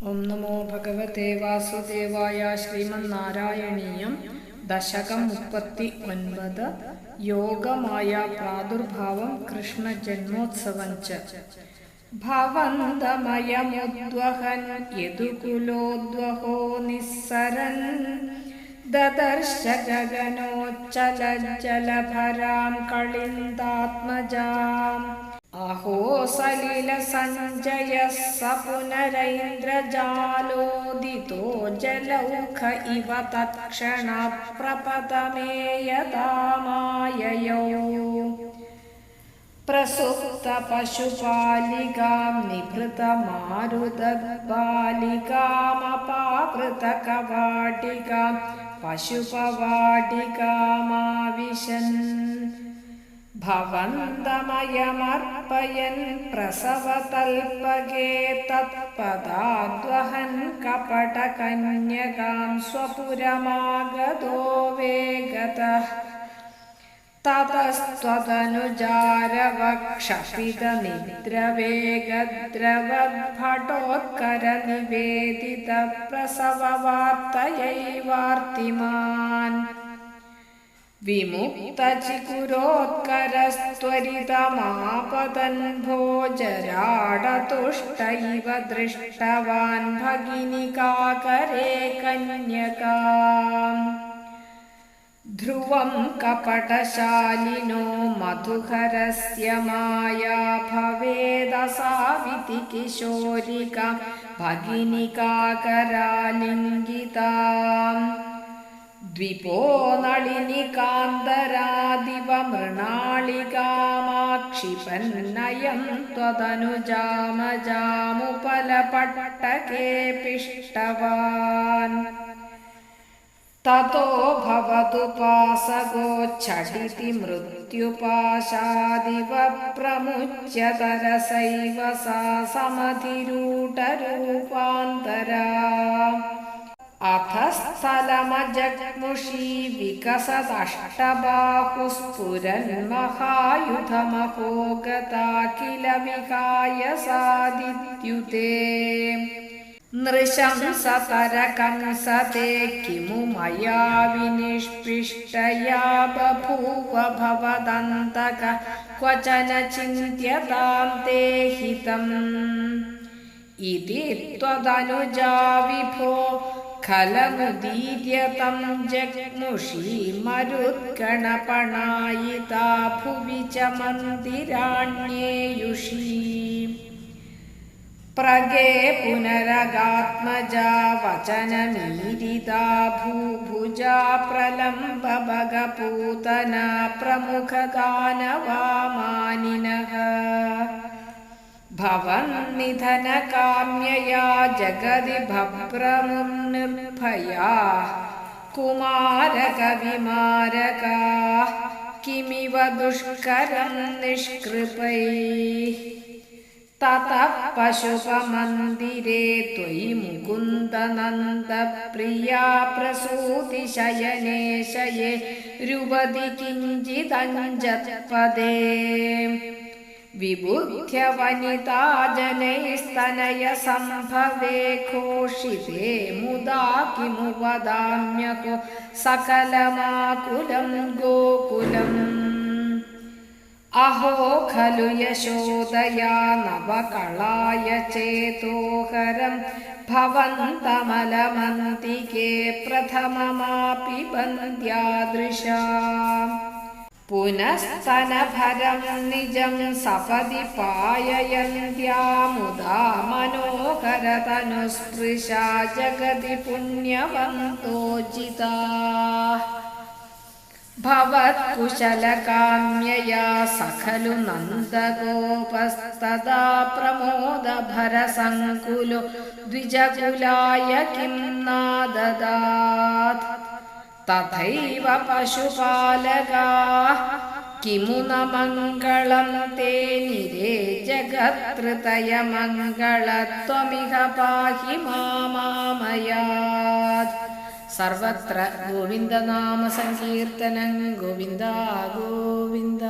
ഓം നമോ ഭഗവതേ വാസുദേവായ ശ്രീമന്നാരായണീയം ദശകം മുപ്പത്തി ഒൻപത് യോഗമായ പ്രാദുർഭാവം കൃഷ്ണ ജന്മോത്സവം ച. ഭവന്തമയമുദ്വഹൻ യദുകുലോദ്വഹോ നിസ്സരൻ ദദർശ ഗഗനോച്ചലജ്ജലഭരാം കളിന്ദാത്മജാം അഹോ സലില സഞ്ജയ സ പുനരൈന്ദ്രജാലോദിതോ ജലൗഖ ഇവ തക്ഷണ പ്രപതമേയതാമായയോ പ്രസുപ്ത പശുപാലികാം നിഭൃതമാരുതബാലികാമപാവൃത കവാടികാം പശുപവാടികാമാവിശൻ ഭവന്തമയമർപ്പയൻ പ്രസവതൽപകേ തത്പദാദ്വഹൻ കപടകന്യകാം സ്വപുരമാഗതോ വേഗതഃ തതസ്ത്വതനുജാരവക്ഷപിതനിദ്രവേഗദ്രവഭട്ടോത്കരനിവേദിത പ്രസവവാർത്തയൈവാർത്തിമാൻ വിമുക്തചികുരോത്കരസ്ത്വരിതമാപതൻ ഭോജരാടതുഷ്ട ഇവ ദൃഷ്ടവാൻ ഭഗിനികാകരേ കന്യകാം. ധ്രുവം കപടശാലിനോ മധുഹരസ്യ द्विपो नलिनिकान्तरादिवमृणालिकामाक्षिपन्नयं त्वदनुजामजामुपलपट्टके पिष्टवान् ततो भवदुपासगोच्छटिति मृत्युपाशादिव प्रमुच्यतरसैव सा समधिरूटरूपान्तरा അധസ്ഥലമജഗ്മുഷി വികസദഷ്ടബാഹുസ്ഫുരന്മഹായുധമഹോഗതാകില വിഹായ സാദിദ്യുതേ നൃശംസതരകംസതേ കിമു മയാ വിനിഷ്പിഷ്ടയാ ബഭൂവ ഭവദന്തക ക്വചന ചിന്ത്യതാം തേ ഹിതം ഇതി ത്വതനുജാ വിഭോ खलमुदीर्यतं जग्मुषी मरुद्गणपणायिता भुवि च मन्दिराण्येयुषी प्रगे पुनरगात्मजा वचनमीरिता भूभुजा प्रलम्बभगपूतना प्रमुखगानवामानिनः भवन्निधनकाम्यया जगदि भभ्रमुन्निर्भया कुमारकविमारका किमिव दुष्करं निष्कृपैः ततः पशुपमन्दिरे त्वयि मुकुन्दनन्दप्रिया प्रसूतिशयने शये रुवदि किञ्चिदञ्जत्पदे विबुध्यवनिता जनैस्तनय सम्भवे घोषिते मुदा किमु वदाम्यको सकलमाकुलं गोकुलम् अहो खलु यशोदया नवकलाय चेतोहरं भवन्तमलमन्तिके प्रथममापि वन्द्यादृशा पुनस्तनभरं निजं सपदि पाययन्त्यामुदा मनोहरतनुस्पृशा जगदि पुण्यवन्तोचिता भवत्कुशलकाम्यया स खलु नन्दगोपस्तदा प्रमोदभरसङ्कुलो द्विजकुलाय किं नाददात् तथैव पशुपालका किमु न मङ्गलं ते निरे जगत्कृतय मङ्गलत्वमिह पाहि मामामयात् സർവത്ര ഗോവിന്ദനാമ സങ്കീർത്തനം ഗോവിന്ദ ഗോവിന്ദ